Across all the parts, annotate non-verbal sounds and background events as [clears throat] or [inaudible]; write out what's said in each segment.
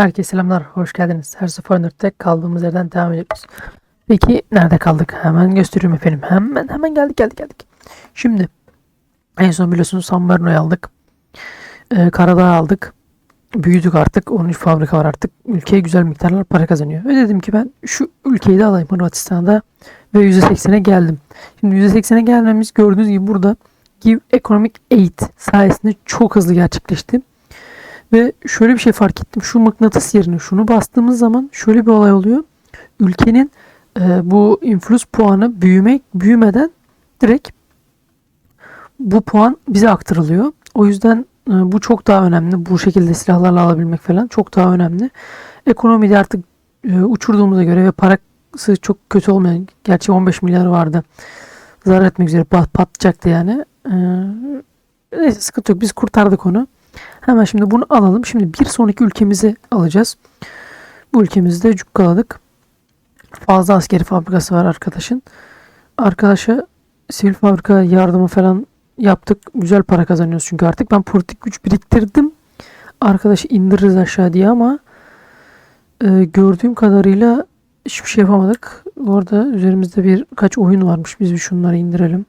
Herkese selamlar, hoş geldiniz. Her Nerd'de kaldığımız yerden devam ediyoruz. Peki nerede kaldık? Hemen gösteriyorum efendim. Hemen hemen geldik geldik geldik. Şimdi en son biliyorsunuz San Marino'yu aldık. Ee, Karadağ aldık. Büyüdük artık. 13 fabrika var artık. Ülkeye güzel miktarlar para kazanıyor. Ve dedim ki ben şu ülkeyi de alayım Hırvatistan'da. Ve %80'e geldim. Şimdi %80'e gelmemiz gördüğünüz gibi burada Give Economic Aid sayesinde çok hızlı gerçekleşti. Ve şöyle bir şey fark ettim. Şu mıknatıs yerine şunu bastığımız zaman şöyle bir olay oluyor. Ülkenin e, bu influs puanı büyümek büyümeden direkt bu puan bize aktarılıyor. O yüzden e, bu çok daha önemli. Bu şekilde silahlarla alabilmek falan çok daha önemli. Ekonomide artık e, uçurduğumuza göre ve parası çok kötü olmayan gerçi 15 milyar vardı. Zarar etmek üzere pat, patlayacaktı yani. E, neyse sıkıntı yok. Biz kurtardık onu. Hemen şimdi bunu alalım. Şimdi bir sonraki ülkemizi alacağız. Bu ülkemizde cukkaladık. Fazla askeri fabrikası var arkadaşın. Arkadaşa sivil fabrika yardımı falan yaptık. Güzel para kazanıyoruz çünkü artık. Ben politik güç biriktirdim. Arkadaşı indiririz aşağı diye ama e, gördüğüm kadarıyla hiçbir şey yapamadık. Orada üzerimizde birkaç oyun varmış. Biz bir şunları indirelim.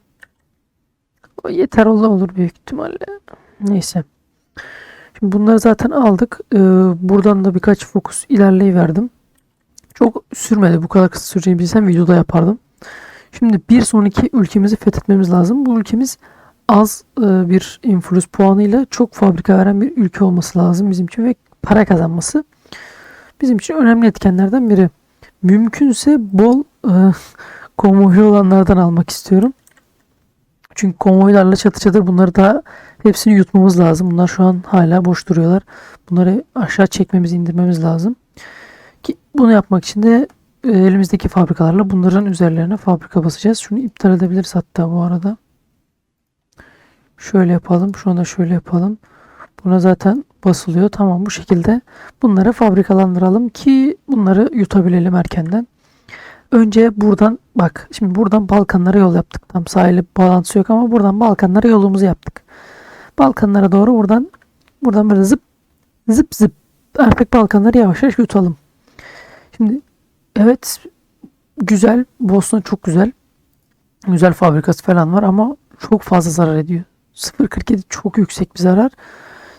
O yeter olur, olur büyük ihtimalle. Neyse. Şimdi bunları zaten aldık. Ee, buradan da birkaç fokus ilerleyiverdim. Çok sürmedi. Bu kadar kısa süreceğini bilsem videoda yapardım. Şimdi bir sonraki ülkemizi fethetmemiz lazım. Bu ülkemiz az e, bir influs puanıyla çok fabrika veren bir ülke olması lazım bizim için ve para kazanması bizim için önemli etkenlerden biri. Mümkünse bol e, [laughs] konvoylu olanlardan almak istiyorum. Çünkü konvoylarla çatı çatır bunları da hepsini yutmamız lazım. Bunlar şu an hala boş duruyorlar. Bunları aşağı çekmemiz, indirmemiz lazım. Ki bunu yapmak için de e, elimizdeki fabrikalarla bunların üzerlerine fabrika basacağız. Şunu iptal edebiliriz hatta bu arada. Şöyle yapalım. Şunu da şöyle yapalım. Buna zaten basılıyor. Tamam bu şekilde bunları fabrikalandıralım ki bunları yutabilelim erkenden. Önce buradan bak şimdi buradan Balkanlara yol yaptık. Tam sahile bağlantısı yok ama buradan Balkanlara yolumuzu yaptık. Balkanlara doğru buradan buradan böyle zıp zıp zıp artık Balkanları yavaş yavaş yutalım. Şimdi evet güzel Bosna çok güzel. Güzel fabrikası falan var ama çok fazla zarar ediyor. 0.47 çok yüksek bir zarar.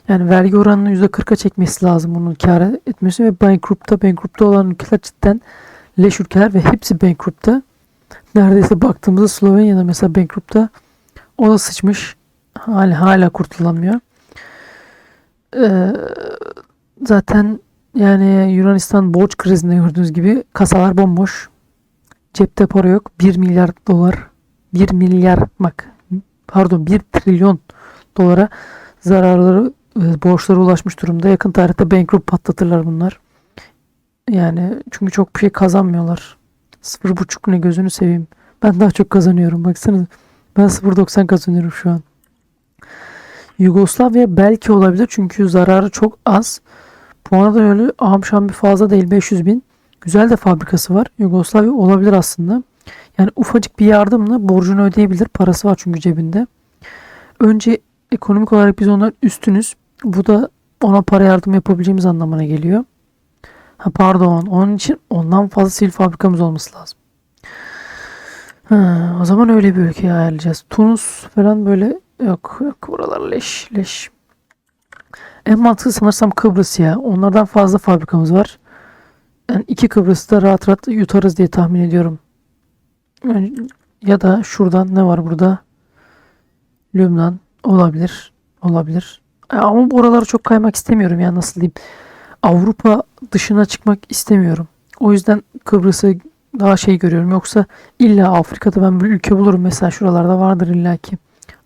Yani vergi oranını %40'a çekmesi lazım bunun kar etmesi ve bankrupta bankrupta olan ülkeler cidden leş ülkeler ve hepsi bankrupta. Neredeyse baktığımızda Slovenya'da mesela bankrupta o da sıçmış. Hala, hala kurtulamıyor. Ee, zaten yani Yunanistan borç krizinde gördüğünüz gibi kasalar bomboş. Cepte para yok. 1 milyar dolar 1 milyar bak pardon 1 trilyon dolara zararları e, borçlara ulaşmış durumda. Yakın tarihte bankrupt patlatırlar bunlar. Yani çünkü çok bir şey kazanmıyorlar. 0.5 ne gözünü seveyim. Ben daha çok kazanıyorum. Baksana ben 0.90 kazanıyorum şu an. Yugoslavya belki olabilir çünkü zararı çok az. Puanı da öyle amşan bir fazla değil 500 bin. Güzel de fabrikası var. Yugoslavya olabilir aslında. Yani ufacık bir yardımla borcunu ödeyebilir. Parası var çünkü cebinde. Önce ekonomik olarak biz onlar üstünüz. Bu da ona para yardım yapabileceğimiz anlamına geliyor. Ha, pardon. Onun için ondan fazla sil fabrikamız olması lazım. Ha, o zaman öyle bir ülkeyi ayarlayacağız. Tunus falan böyle yok yok buralar leş leş. En mantıklı sanırsam Kıbrıs ya. Onlardan fazla fabrikamız var. Yani iki Kıbrıs'ta rahat rahat yutarız diye tahmin ediyorum. Yani ya da şuradan ne var burada? Lübnan olabilir. Olabilir. Ama oraları çok kaymak istemiyorum ya nasıl diyeyim. Avrupa dışına çıkmak istemiyorum. O yüzden Kıbrıs'ı daha şey görüyorum. Yoksa illa Afrika'da ben bir ülke bulurum. Mesela şuralarda vardır illaki.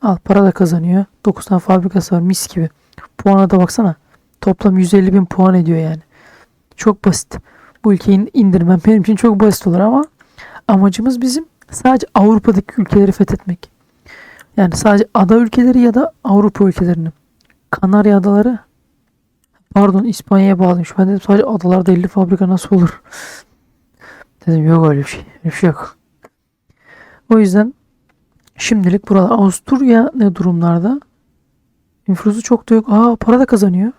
Al para da kazanıyor. 9 tane fabrikası var mis gibi. Puana da baksana. Toplam 150 bin puan ediyor yani. Çok basit. Bu ülkeyi indirmem benim için çok basit olur ama amacımız bizim sadece Avrupa'daki ülkeleri fethetmek. Yani sadece ada ülkeleri ya da Avrupa ülkelerini. Kanarya adaları Pardon İspanya'ya bağlıymış. Ben dedim sadece adalarda 50 fabrika nasıl olur? [laughs] dedim yok öyle bir şey. Öyle bir şey yok. O yüzden şimdilik burada Avusturya ne durumlarda? Nüfusu çok da yok. Aa para da kazanıyor.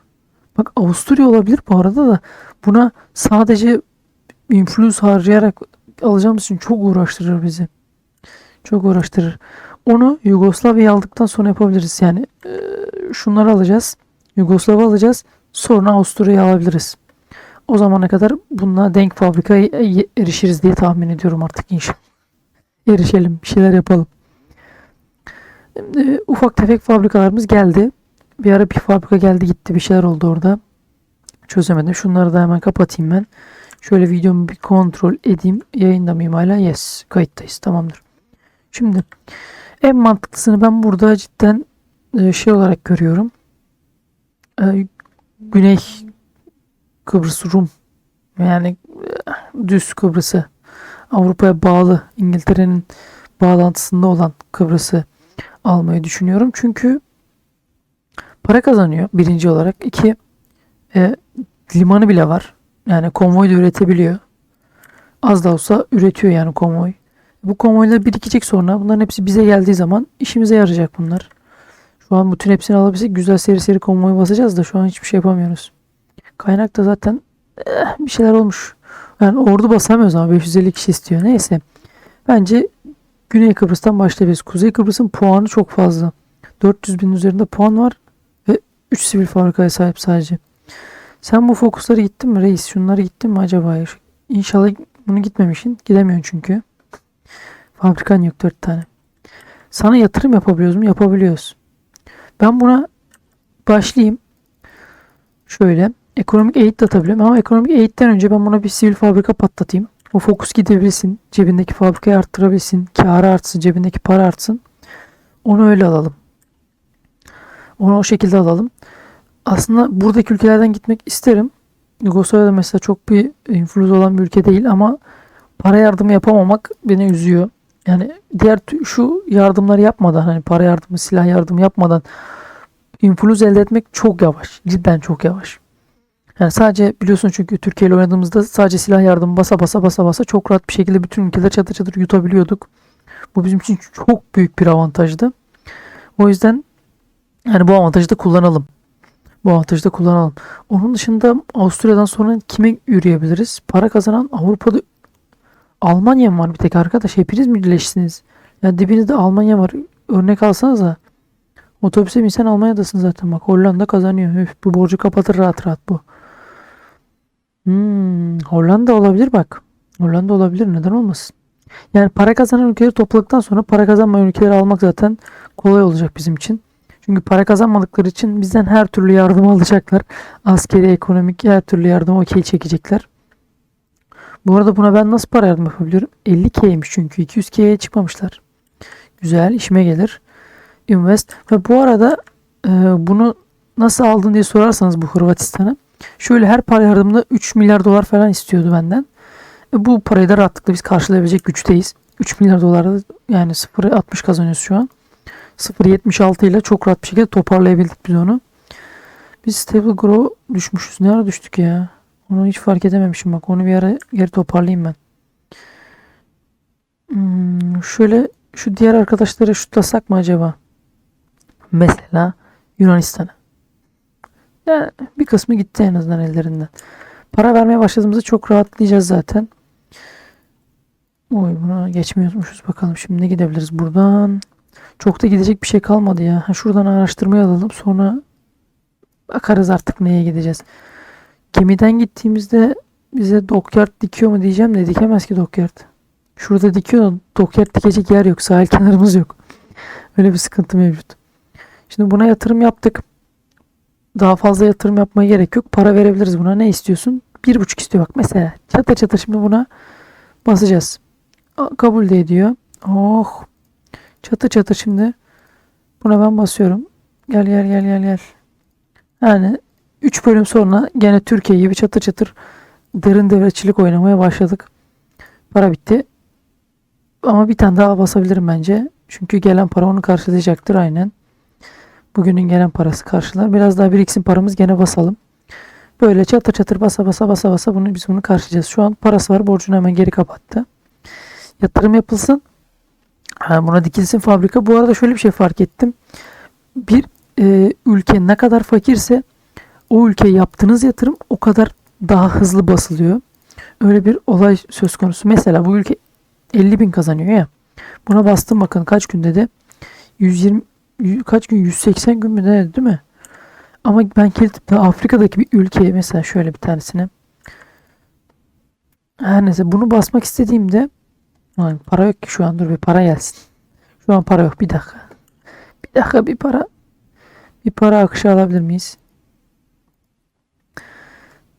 Bak Avusturya olabilir bu arada da buna sadece influence harcayarak alacağımız için çok uğraştırır bizi. Çok uğraştırır. Onu Yugoslavya'yı aldıktan sonra yapabiliriz. Yani e, şunları alacağız. Yugoslavya alacağız. Sonra Avusturya'yı alabiliriz. O zamana kadar bununla denk fabrikaya erişiriz diye tahmin ediyorum artık inşallah. Erişelim. Bir şeyler yapalım. Şimdi ufak tefek fabrikalarımız geldi. Bir ara bir fabrika geldi gitti. Bir şeyler oldu orada. Çözemedim. Şunları da hemen kapatayım ben. Şöyle videomu bir kontrol edeyim. Yayında mıyım hala? Yes. Kayıttayız. Tamamdır. Şimdi en mantıklısını ben burada cidden e, şey olarak görüyorum. Güney Kıbrıs Rum yani e, düz Kıbrıs'ı Avrupa'ya bağlı İngiltere'nin bağlantısında olan Kıbrıs'ı almayı düşünüyorum. Çünkü para kazanıyor birinci olarak. İki e, limanı bile var. Yani konvoy da üretebiliyor. Az da olsa üretiyor yani konvoy. Bu konvoylar birikecek sonra. Bunların hepsi bize geldiği zaman işimize yarayacak bunlar. Şu an bütün hepsini alabilsek güzel seri seri konvoy basacağız da şu an hiçbir şey yapamıyoruz. Kaynak da zaten eh, bir şeyler olmuş. Yani ordu basamıyoruz ama 550 kişi istiyor. Neyse. Bence Güney Kıbrıs'tan başlayabiliriz. Kuzey Kıbrıs'ın puanı çok fazla. 400 bin üzerinde puan var ve 3 sivil fabrikaya sahip sadece. Sen bu fokusları gittin mi reis? Şunları gittin mi acaba? İnşallah bunu gitmemişsin. Gidemiyorsun çünkü. Fabrikan yok 4 tane. Sana yatırım yapabiliyoruz mu? Yapabiliyoruz. Ben buna başlayayım. Şöyle. Ekonomik eğit de atabiliyorum ama ekonomik eğitten önce ben buna bir sivil fabrika patlatayım. O fokus gidebilsin. Cebindeki fabrikayı arttırabilsin. Karı artsın. Cebindeki para artsın. Onu öyle alalım. Onu o şekilde alalım. Aslında buradaki ülkelerden gitmek isterim. Yugoslavya'da mesela çok bir influence olan bir ülke değil ama para yardımı yapamamak beni üzüyor. Yani diğer şu yardımları yapmadan hani para yardımı, silah yardımı yapmadan influence elde etmek çok yavaş. Cidden çok yavaş. Yani sadece biliyorsun çünkü Türkiye ile oynadığımızda sadece silah yardımı basa basa basa basa çok rahat bir şekilde bütün ülkeler çatır çatır yutabiliyorduk. Bu bizim için çok büyük bir avantajdı. O yüzden yani bu avantajı da kullanalım. Bu avantajı da kullanalım. Onun dışında Avusturya'dan sonra kime yürüyebiliriz? Para kazanan Avrupa'da Almanya mı var bir tek arkadaş? Hepiniz mi birleştiniz? Ya dibinizde Almanya var. Örnek alsanız da. Otobüse binsen Almanya'dasın zaten bak. Hollanda kazanıyor. Üf, bu borcu kapatır rahat rahat bu. Hmm, Hollanda olabilir bak. Hollanda olabilir neden olmasın. Yani para kazanan ülkeleri topladıktan sonra para kazanmayan ülkeleri almak zaten kolay olacak bizim için. Çünkü para kazanmadıkları için bizden her türlü yardım [laughs] alacaklar. Askeri, ekonomik her türlü yardım okey çekecekler. Bu arada buna ben nasıl para yardım yapabiliyorum? 50K'ymiş çünkü 200K'ye çıkmamışlar. Güzel işime gelir. Invest. Ve bu arada e, bunu nasıl aldın diye sorarsanız bu Hırvatistan'a. Şöyle her para yardımında 3 milyar dolar falan istiyordu benden. E, bu parayı da rahatlıkla biz karşılayabilecek güçteyiz. 3 milyar dolar yani 0.60 kazanıyoruz şu an. 0.76 ile çok rahat bir şekilde toparlayabildik biz onu. Biz stable grow düşmüşüz. Ne ara düştük ya? Onu hiç fark edememişim bak. Onu bir ara geri toparlayayım ben. Hmm, şöyle şu diğer arkadaşları şutlasak mı acaba? Mesela Yunanistan'a. Yani bir kısmı gitti en azından ellerinden. Para vermeye başladığımızda çok rahatlayacağız zaten. Oy buna geçmiyormuşuz. Bakalım şimdi ne gidebiliriz buradan. Çok da gidecek bir şey kalmadı ya. Şuradan araştırmayı alalım. Sonra bakarız artık neye gideceğiz. Gemiden gittiğimizde bize dockyard dikiyor mu diyeceğim de dikemez ki dockyard. Şurada dikiyor da dockyard dikecek yer yok. Sahil [laughs] kenarımız yok. Öyle bir sıkıntı mevcut. Şimdi buna yatırım yaptık. Daha fazla yatırım yapmaya gerek yok. Para verebiliriz buna. Ne istiyorsun? Bir buçuk istiyor bak mesela. Çatır çatır şimdi buna basacağız. Kabul de ediyor. Oh. Çatır çatır şimdi. Buna ben basıyorum. Gel gel gel gel gel. Yani 3 bölüm sonra gene Türkiye gibi çatır çatır derin devletçilik oynamaya başladık. Para bitti. Ama bir tane daha basabilirim bence. Çünkü gelen para onu karşılayacaktır aynen. Bugünün gelen parası karşılar. Biraz daha biriksin paramız gene basalım. Böyle çatır çatır basa basa basa basa bunu biz bunu karşılayacağız. Şu an parası var borcunu hemen geri kapattı. Yatırım yapılsın. Ha, buna dikilsin fabrika. Bu arada şöyle bir şey fark ettim. Bir e, ülke ne kadar fakirse o ülkeye yaptığınız yatırım o kadar daha hızlı basılıyor. Öyle bir olay söz konusu. Mesela bu ülke 50 bin kazanıyor ya. Buna bastım bakın kaç günde de 120 y- kaç gün 180 gün mü ne değil mi? Ama ben de Afrika'daki bir ülkeye mesela şöyle bir tanesine her neyse bunu basmak istediğimde para yok ki şu an dur bir para gelsin. Şu an para yok bir dakika. Bir dakika bir para bir para akışı alabilir miyiz?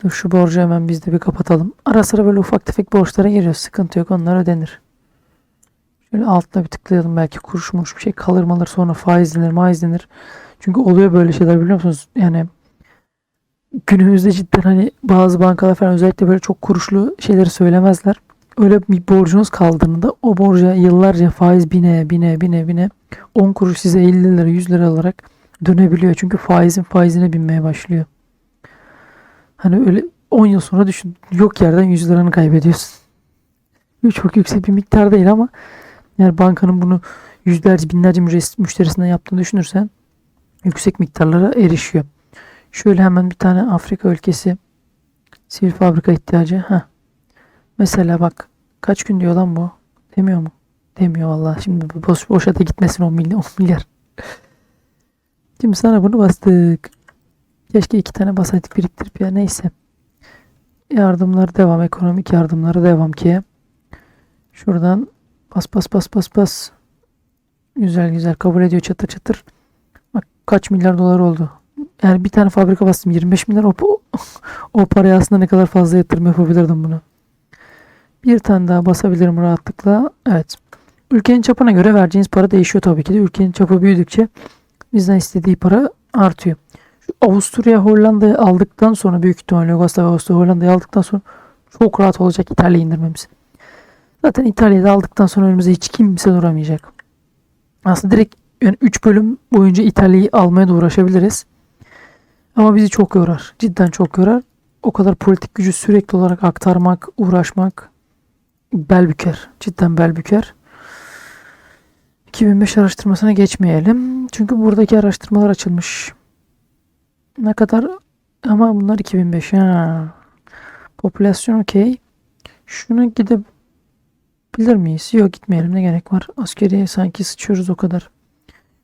Dur şu borcu hemen biz de bir kapatalım. Ara sıra böyle ufak tefek borçlara giriyoruz. Sıkıntı yok onlar ödenir. Şöyle altına bir tıklayalım belki kuruş muruş bir şey kalır malır sonra faizlenir maizlenir. Çünkü oluyor böyle şeyler biliyor musunuz? Yani günümüzde cidden hani bazı bankalar falan özellikle böyle çok kuruşlu şeyleri söylemezler. Öyle bir borcunuz kaldığında o borca yıllarca faiz bine bine bine bine 10 kuruş size 50 lira 100 lira olarak dönebiliyor. Çünkü faizin faizine binmeye başlıyor. Hani öyle 10 yıl sonra düşün yok yerden 100 liranı kaybediyorsun. Çok yüksek bir miktar değil ama yani bankanın bunu yüzlerce binlerce müşterisi- müşterisinden yaptığını düşünürsen yüksek miktarlara erişiyor. Şöyle hemen bir tane Afrika ülkesi sivil fabrika ihtiyacı. Heh. Mesela bak kaç gün diyor lan bu? Demiyor mu? Demiyor vallahi. Şimdi boş boşa da gitmesin 10 milyar. 10 milyar. Şimdi sana bunu bastık. Keşke iki tane basaydık biriktirip ya neyse. Yardımlar devam. Ekonomik yardımları devam ki. Şuradan bas bas bas bas bas. Güzel güzel kabul ediyor çatır çatır. Bak kaç milyar dolar oldu. Yani bir tane fabrika bastım 25 milyar o, o, paraya aslında ne kadar fazla yatırım yapabilirdim bunu. Bir tane daha basabilirim rahatlıkla. Evet. Ülkenin çapına göre vereceğiniz para değişiyor tabii ki de. Ülkenin çapı büyüdükçe bizden istediği para artıyor. Avusturya Hollanda'yı aldıktan sonra büyük ihtimalle Yugoslavya Avusturya Hollanda'yı aldıktan sonra çok rahat olacak İtalya'yı indirmemiz. Zaten İtalya'yı da aldıktan sonra önümüze hiç kimse duramayacak. Aslında direkt yani 3 bölüm boyunca İtalya'yı almaya da uğraşabiliriz. Ama bizi çok yorar. Cidden çok yorar. O kadar politik gücü sürekli olarak aktarmak, uğraşmak bel büker. Cidden bel büker. 2005 araştırmasına geçmeyelim. Çünkü buradaki araştırmalar açılmış. Ne kadar ama bunlar 2005 ha. Popülasyon okey. Şuna gidebilir miyiz? Yok gitmeyelim ne gerek var. Askeriye sanki sıçıyoruz o kadar.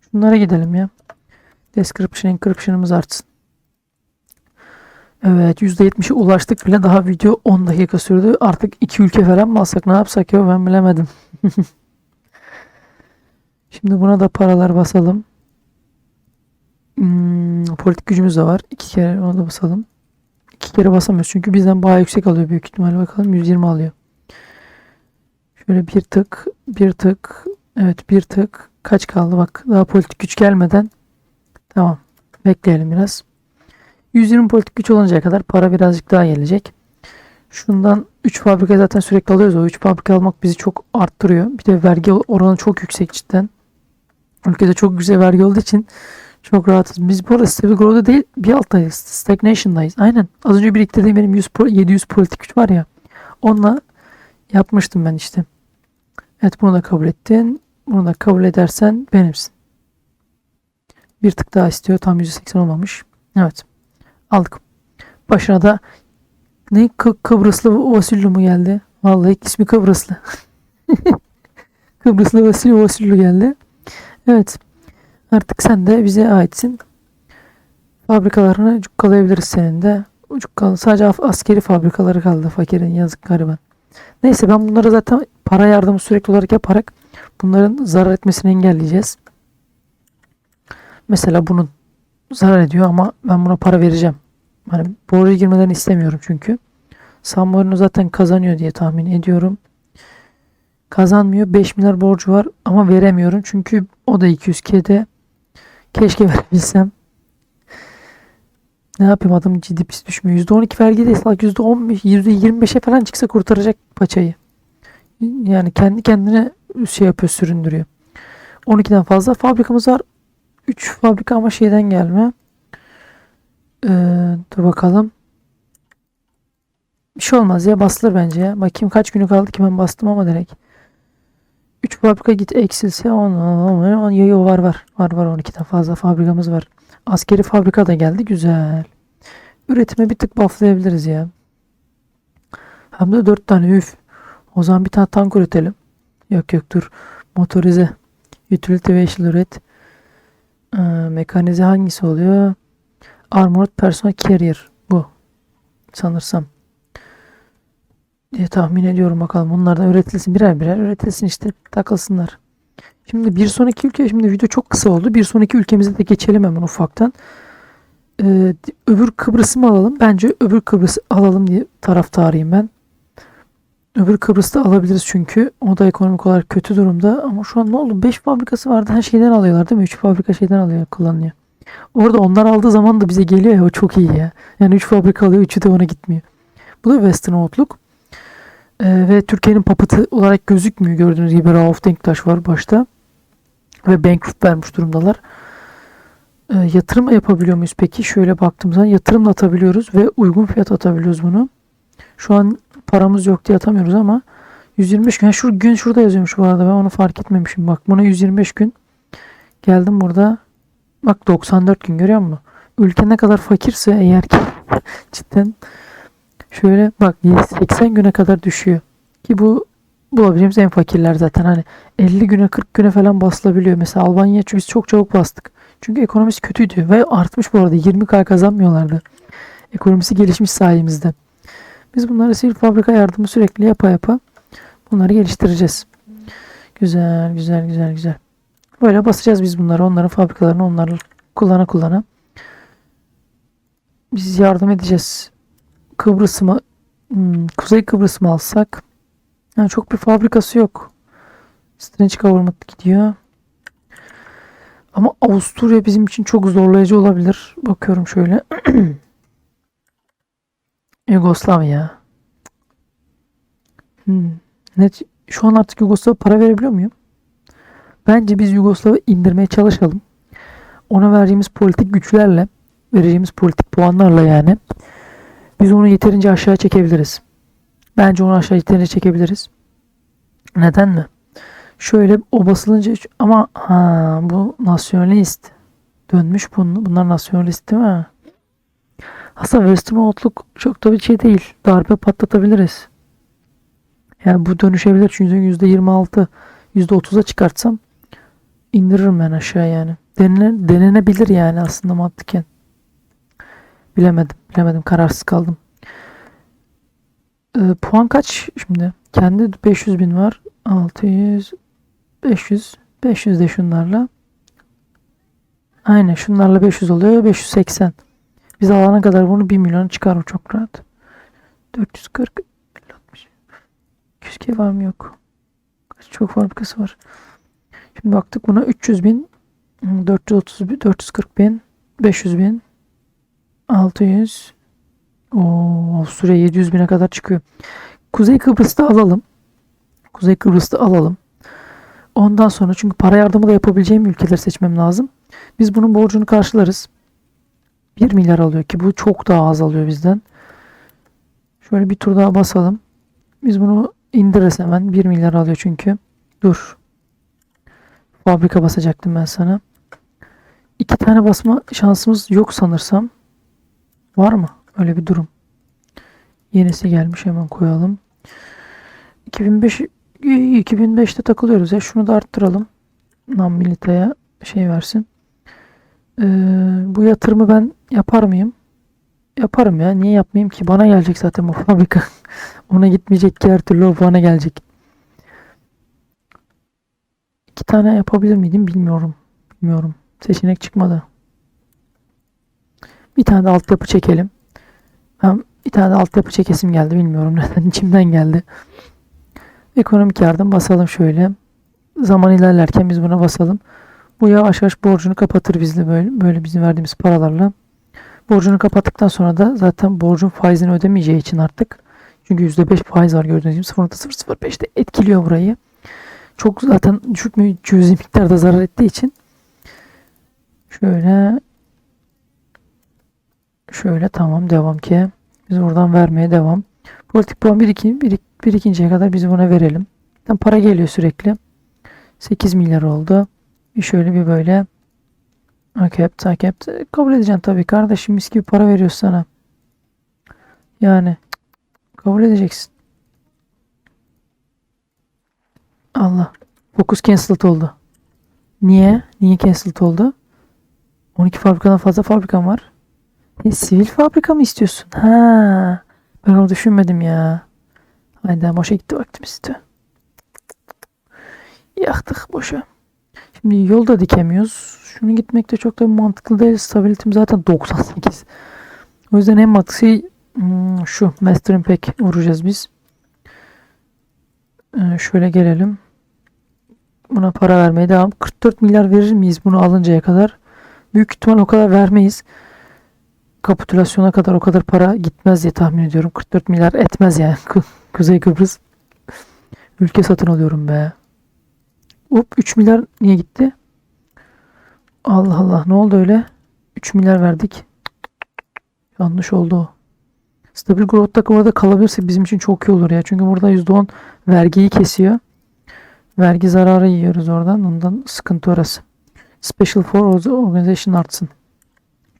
Şunlara gidelim ya. Description, encryption'ımız artsın. Evet %70'e ulaştık bile daha video 10 dakika sürdü. Artık iki ülke falan mı alsak ne yapsak ya ben bilemedim. [laughs] Şimdi buna da paralar basalım. Hmm, politik gücümüz de var. İki kere ona da basalım. İki kere basamıyoruz çünkü bizden bayağı yüksek alıyor büyük ihtimalle. Bakalım 120 alıyor. Şöyle bir tık, bir tık. Evet bir tık. Kaç kaldı bak daha politik güç gelmeden. Tamam. Bekleyelim biraz. 120 politik güç oluncaya kadar para birazcık daha gelecek. Şundan 3 fabrika zaten sürekli alıyoruz. O 3 fabrika almak bizi çok arttırıyor. Bir de vergi oranı çok yüksek cidden. Ülkede çok güzel vergi olduğu için çok rahatız. Biz bu arada stable growth'da değil bir alttayız. Stagnation'dayız. Aynen. Az önce biriktirdiğim benim 100 pro- 700 politik güç var ya. Onunla yapmıştım ben işte. Evet bunu da kabul ettin. Bunu da kabul edersen benimsin. Bir tık daha istiyor. Tam 180 olmamış. Evet. Aldık. Başına da ne Kı- Kıbrıslı Vasillu mu geldi? Vallahi ismi Kıbrıslı. [laughs] Kıbrıslı Vasillu Vasillu geldi. Evet. Artık sen de bize aitsin. Fabrikalarını cukkalayabiliriz senin de. Cukkal, sadece askeri fabrikaları kaldı fakirin yazık gariban. Neyse ben bunlara zaten para yardımı sürekli olarak yaparak bunların zarar etmesini engelleyeceğiz. Mesela bunun zarar ediyor ama ben buna para vereceğim. Hani borca girmelerini istemiyorum çünkü. San Marino zaten kazanıyor diye tahmin ediyorum. Kazanmıyor. 5 milyar borcu var ama veremiyorum. Çünkü o da 200K'de. Keşke verebilsem. Ne yapayım adam ciddi pis düşmüyor. %12 vergi. Salak %15, %25'e falan çıksa kurtaracak paçayı. Yani kendi kendine şey yapıyor süründürüyor. 12'den fazla fabrikamız var. 3 fabrika ama şeyden gelme. Ee, dur bakalım. Bir şey olmaz ya basılır bence ya. Bakayım kaç günü kaldı ki ben bastım ama direkt. 3 fabrika git eksilse 10 10 yo yo var var. Var var 12'den fazla fabrikamız var. Askeri fabrika da geldi güzel. üretime bir tık bufflayabiliriz ya. Hem de 4 tane üf. O zaman bir tane tank üretelim. Yok yok dur. Motorize. Utility vehicle üret. Ee, mekanize hangisi oluyor? Armored Personal Carrier. Bu. Sanırsam. Diye tahmin ediyorum bakalım. Bunlardan üretilsin. Birer birer üretilsin işte. Takılsınlar. Şimdi bir sonraki ülke. Şimdi video çok kısa oldu. Bir sonraki ülkemize de geçelim hemen ufaktan. Ee, öbür Kıbrıs'ı mı alalım? Bence öbür Kıbrıs'ı alalım diye taraftarıyım ben. Öbür Kıbrıs'ta alabiliriz çünkü o da ekonomik olarak kötü durumda. Ama şu an ne oldu? 5 fabrikası vardı. Her şeyden alıyorlar değil mi? 3 fabrika şeyden alıyor, kullanıyor. Orada onlar aldığı zaman da bize geliyor ya o çok iyi ya. Yani 3 fabrika alıyor, 3'ü de ona gitmiyor. Bu da Western Outlook. Ee, ve Türkiye'nin papıtı olarak gözükmüyor. Gördüğünüz gibi Rauf Denktaş var başta. Ve bankrupt vermiş durumdalar. Ee, yatırım yapabiliyor muyuz peki? Şöyle baktığımız zaman yatırım da atabiliyoruz ve uygun fiyat atabiliyoruz bunu. Şu an paramız yok diye atamıyoruz ama 125 gün. Ha, Şu gün şurada yazıyormuş bu arada. Ben onu fark etmemişim. Bak buna 125 gün. Geldim burada. Bak 94 gün görüyor musun? Ülke ne kadar fakirse eğer ki [laughs] cidden şöyle bak 80 güne kadar düşüyor. Ki bu bulabileceğimiz en fakirler zaten. Hani 50 güne 40 güne falan basılabiliyor. Mesela Almanya çünkü biz çok çabuk bastık. Çünkü ekonomisi kötüydü ve artmış bu arada 20k kazanmıyorlardı. Ekonomisi gelişmiş sayemizde. Biz bunları sivil fabrika yardımı sürekli yapa yapa bunları geliştireceğiz. Güzel, güzel, güzel, güzel. Böyle basacağız biz bunları. Onların fabrikalarını onları kullana kullana. Biz yardım edeceğiz. Kıbrıs mı? hmm, Kuzey Kıbrıs mı alsak? Yani çok bir fabrikası yok. Strange Government gidiyor. Ama Avusturya bizim için çok zorlayıcı olabilir. Bakıyorum şöyle. [clears throat] Yugoslavya. Hmm. Net, şu an artık Yugoslav'a para verebiliyor muyum? Bence biz Yugoslav'ı indirmeye çalışalım. Ona vereceğimiz politik güçlerle, vereceğimiz politik puanlarla yani biz onu yeterince aşağı çekebiliriz. Bence onu aşağı yeterince çekebiliriz. Neden mi? Şöyle o basılınca ama ha bu nasyonalist. Dönmüş bunu. Bunlar nasyonalist değil mi? Aslında Western Outlook çok da bir şey değil. Darbe patlatabiliriz. Yani bu dönüşebilir çünkü %26 %30'a çıkartsam indiririm ben aşağı yani. Denene, denenebilir yani aslında mantıken. Bilemedim. Bilemedim. Kararsız kaldım. Ee, puan kaç şimdi? Kendi 500 bin var. 600 500 500 de şunlarla. Aynen şunlarla 500 oluyor. 580. Biz alana kadar bunu 1 milyon çıkar o çok rahat. 440 60 200 var mı yok. Çok fabrikası var. Şimdi baktık buna 300 bin 430 bin 440 bin 500 bin 600 o Avusturya 700 bine kadar çıkıyor. Kuzey Kıbrıs'ta alalım. Kuzey Kıbrıs'ta alalım. Ondan sonra çünkü para yardımı da yapabileceğim ülkeleri seçmem lazım. Biz bunun borcunu karşılarız. 1 milyar alıyor ki bu çok daha az alıyor bizden. Şöyle bir tur daha basalım. Biz bunu indiririz hemen. 1 milyar alıyor çünkü. Dur. Fabrika basacaktım ben sana. İki tane basma şansımız yok sanırsam. Var mı? Öyle bir durum. Yenisi gelmiş hemen koyalım. 2005 2005'te takılıyoruz ya. Şunu da arttıralım. Nam militaya şey versin. Ee, bu yatırımı ben yapar mıyım? Yaparım ya. Niye yapmayayım ki? Bana gelecek zaten bu [laughs] fabrika. Ona gitmeyecek ki her türlü o bana gelecek. İki tane yapabilir miydim bilmiyorum. Bilmiyorum. Seçenek çıkmadı. Bir tane de altyapı çekelim. Ben bir tane de altyapı çekesim geldi. Bilmiyorum [laughs] neden. içimden geldi. Ekonomik yardım basalım şöyle. Zaman ilerlerken biz buna basalım. Bu yavaş yavaş borcunu kapatır bizle böyle, böyle bizim verdiğimiz paralarla. Borcunu kapattıktan sonra da zaten borcun faizini ödemeyeceği için artık çünkü %5 faiz var gördüğünüz gibi 0.005'te etkiliyor burayı. Çok zaten düşük bir cüzi miktarda zarar ettiği için şöyle şöyle tamam devam ki biz buradan vermeye devam. Politik puan 1 2 1 bir ikinciye kadar biz buna verelim. Yani para geliyor sürekli. 8 milyar oldu. Bir şöyle bir böyle. Accept, accept. Kabul edeceksin tabii kardeşim mis gibi para veriyoruz sana. Yani kabul edeceksin. Allah. Focus cancelled oldu. Niye? Niye cancelled oldu? 12 fabrikadan fazla fabrikan var. E, sivil fabrika mı istiyorsun? Ha. Ben onu düşünmedim ya. Haydi boşa gitti vaktimiz de. Yaktık boşa. Şimdi yolda dikemiyoruz. Şunu gitmek de çok da mantıklı değil. Stabilitim zaten 98. O yüzden en mantıklı şey hmm, şu Master Impact vuracağız biz. Ee, şöyle gelelim. Buna para vermeye devam. 44 milyar verir miyiz bunu alıncaya kadar? Büyük ihtimal o kadar vermeyiz. Kapitülasyona kadar o kadar para gitmez diye tahmin ediyorum. 44 milyar etmez yani. Ku- [laughs] Kuzey Kıbrıs. Ülke satın alıyorum be. Hop 3 milyar niye gitti? Allah Allah ne oldu öyle? 3 milyar verdik. Yanlış oldu o. Stabil growth'ta orada kalabilirsek bizim için çok iyi olur ya. Çünkü burada %10 vergiyi kesiyor. Vergi zararı yiyoruz oradan. Ondan sıkıntı orası. Special for Organization artsın.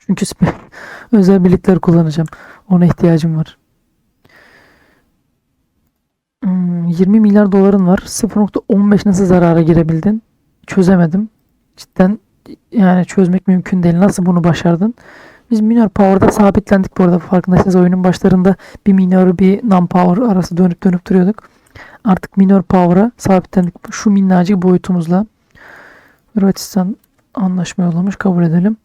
Çünkü [laughs] özel birlikler kullanacağım. Ona ihtiyacım var. Hmm, 20 milyar doların var. 0.15 nasıl zarara girebildin? Çözemedim. Cidden yani çözmek mümkün değil. Nasıl bunu başardın? Biz minor power'da sabitlendik bu arada. Farkındaysanız oyunun başlarında bir minor bir non power arası dönüp dönüp duruyorduk. Artık minor power'a sabitlendik. Şu minnacık boyutumuzla. Hırvatistan anlaşma yollamış. Kabul edelim.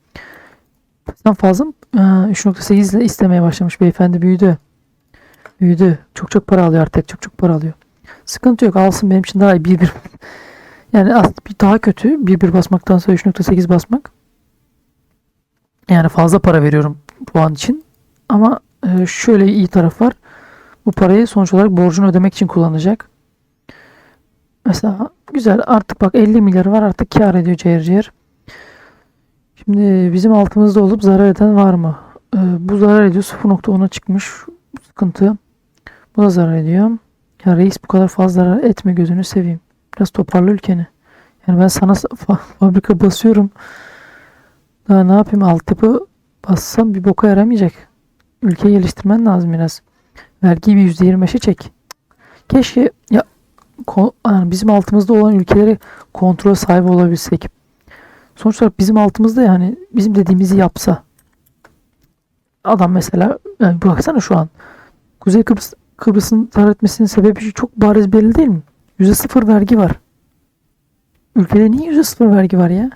Sen fazla mı? Ha, 3.8 ile istemeye başlamış beyefendi büyüdü. Büyüdü. Çok çok para alıyor artık. Çok çok para alıyor. Sıkıntı yok. Alsın benim için daha iyi. Bir bir. [laughs] Yani daha kötü. Bir bir basmaktansa 3.8 basmak. Yani fazla para veriyorum puan için. Ama e, şöyle iyi taraf var. Bu parayı sonuç olarak borcunu ödemek için kullanacak. Mesela güzel artık bak 50 milyar var artık kar ediyor ciğer ciğer. Şimdi bizim altımızda olup zarar eden var mı? Ee, bu zarar ediyor 0.10'a çıkmış. Sıkıntı. Bu da zarar ediyor. Ya reis bu kadar fazla zarar etme gözünü seveyim. Biraz toparla ülkeni. Yani ben sana fa- [laughs] fabrika basıyorum. Daha ne yapayım altyapı bassam bir boka yaramayacak. Ülkeyi geliştirmen lazım biraz. Vergiyi bir %25'e çek. Keşke ya bizim altımızda olan ülkeleri kontrol sahibi olabilsek. Sonuç bizim altımızda yani bizim dediğimizi yapsa. Adam mesela yani baksana şu an Kuzey Kıbrıs Kıbrıs'ın zarar etmesinin sebebi çok bariz belli değil mi? Yüzde sıfır vergi var. Ülkede niye yüzde sıfır vergi var ya?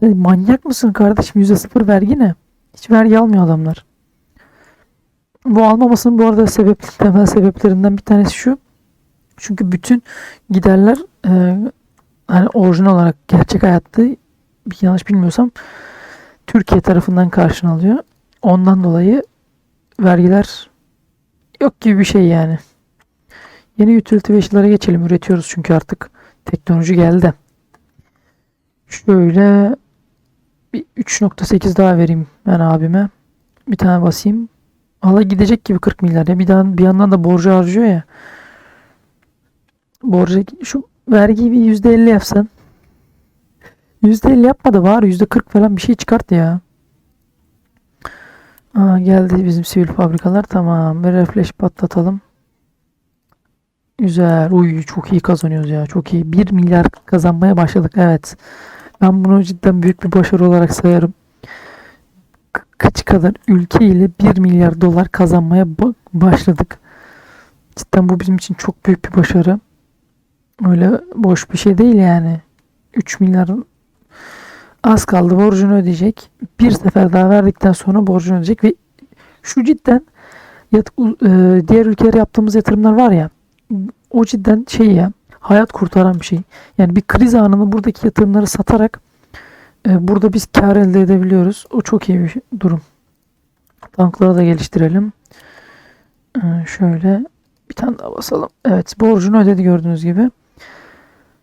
Sen manyak mısın kardeşim? Yüzde sıfır vergi ne? Hiç vergi almıyor adamlar. Bu almamasının bu arada sebep, temel sebeplerinden bir tanesi şu. Çünkü bütün giderler e, hani orijinal olarak gerçek hayatta yanlış bilmiyorsam Türkiye tarafından karşılanıyor. Ondan dolayı vergiler yok gibi bir şey yani. Yeni utility vehicle'lara geçelim. Üretiyoruz çünkü artık teknoloji geldi. Şöyle bir 3.8 daha vereyim ben abime. Bir tane basayım. Valla gidecek gibi 40 milyar ya. Bir, daha, bir yandan da borcu harcıyor ya. Borcu şu vergiyi bir %50 yapsan. %50 yapma da var %40 falan bir şey çıkart ya. Aa, geldi bizim sivil fabrikalar tamam. Bir refresh patlatalım. Güzel. Uy çok iyi kazanıyoruz ya. Çok iyi. 1 milyar kazanmaya başladık. Evet. Ben bunu cidden büyük bir başarı olarak sayarım. Kaç kadar ülke ile 1 milyar dolar kazanmaya ba- başladık. Cidden bu bizim için çok büyük bir başarı. Öyle boş bir şey değil yani. 3 milyarın az kaldı borcunu ödeyecek. Bir sefer daha verdikten sonra borcunu ödeyecek ve şu cidden e, diğer ülkelere yaptığımız yatırımlar var ya o cidden şey ya hayat kurtaran bir şey. Yani bir kriz anında buradaki yatırımları satarak e, burada biz kar elde edebiliyoruz. O çok iyi bir durum. Tankları da geliştirelim. E, şöyle bir tane daha basalım. Evet borcunu ödedi gördüğünüz gibi.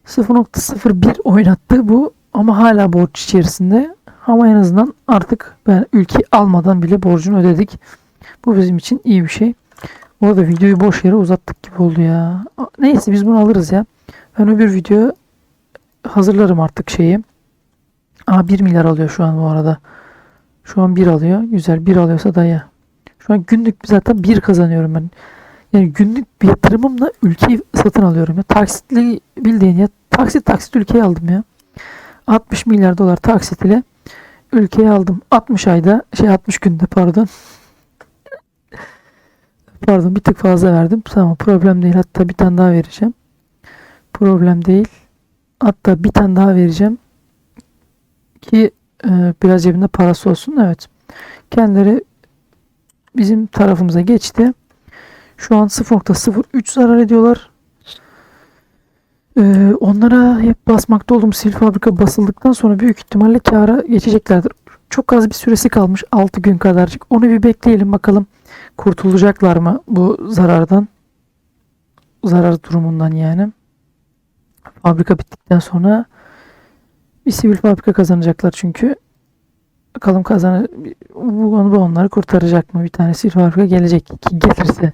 0.01 oynattı bu ama hala borç içerisinde. Ama en azından artık ben ülke almadan bile borcunu ödedik. Bu bizim için iyi bir şey. Bu arada videoyu boş yere uzattık gibi oldu ya. Neyse biz bunu alırız ya. Ben öbür video hazırlarım artık şeyi. Aa 1 milyar alıyor şu an bu arada. Şu an 1 alıyor. Güzel 1 alıyorsa daya. Şu an günlük zaten bir kazanıyorum ben. Yani günlük bir yatırımımla ülkeyi satın alıyorum ya. Taksitli bildiğin ya. Taksit taksit ülkeyi aldım ya. 60 milyar dolar taksit ile ülkeyi aldım. 60 ayda şey 60 günde pardon. [laughs] Pardon bir tık fazla verdim. Tamam problem değil. Hatta bir tane daha vereceğim. Problem değil. Hatta bir tane daha vereceğim. Ki e, biraz cebinde parası olsun. Evet. Kendileri bizim tarafımıza geçti. Şu an 0.03 zarar ediyorlar. Ee, onlara hep basmakta olduğum sil fabrika basıldıktan sonra büyük ihtimalle kâra geçeceklerdir. Çok az bir süresi kalmış 6 gün kadarcık. Onu bir bekleyelim bakalım kurtulacaklar mı bu zarardan. Zarar durumundan yani. Fabrika bittikten sonra bir sivil fabrika kazanacaklar çünkü. Bakalım kazan bu, bu onları kurtaracak mı? Bir tane sivil fabrika gelecek. İki gelirse.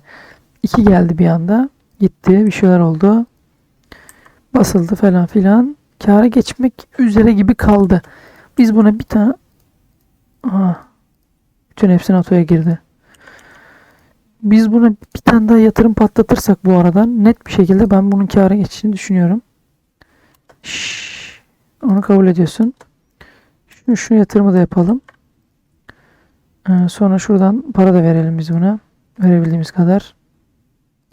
İki geldi bir anda. Gitti. Bir şeyler oldu. Basıldı falan filan. Kâra geçmek üzere gibi kaldı. Biz buna bir tane Aha. Bütün hepsi NATO'ya girdi. Biz buna bir tane daha yatırım patlatırsak bu aradan net bir şekilde ben bunun kâra geçişini düşünüyorum. Şşş. Onu kabul ediyorsun. Şu, şu yatırımı da yapalım. Ee, sonra şuradan para da verelim biz buna. Verebildiğimiz kadar.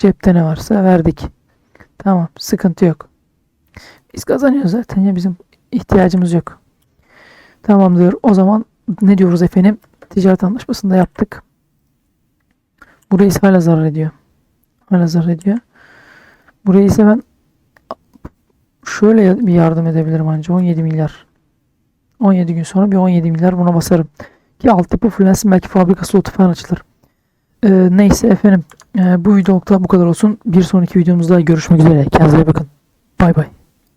Cepte ne varsa verdik. Tamam. Sıkıntı yok. Biz kazanıyoruz zaten ya bizim ihtiyacımız yok. Tamamdır. O zaman ne diyoruz efendim? Ticaret anlaşmasını da yaptık. Burayı hala zarar ediyor. Hala zarar ediyor. Burayı ise ben şöyle bir yardım edebilirim anca 17 milyar. 17 gün sonra bir 17 milyar buna basarım. Ki altyapı fullensin belki fabrika slotu falan açılır. Ee, neyse efendim. Ee, bu videolukta bu kadar olsun. Bir sonraki videomuzda görüşmek üzere. Kendinize bakın. Bay bay.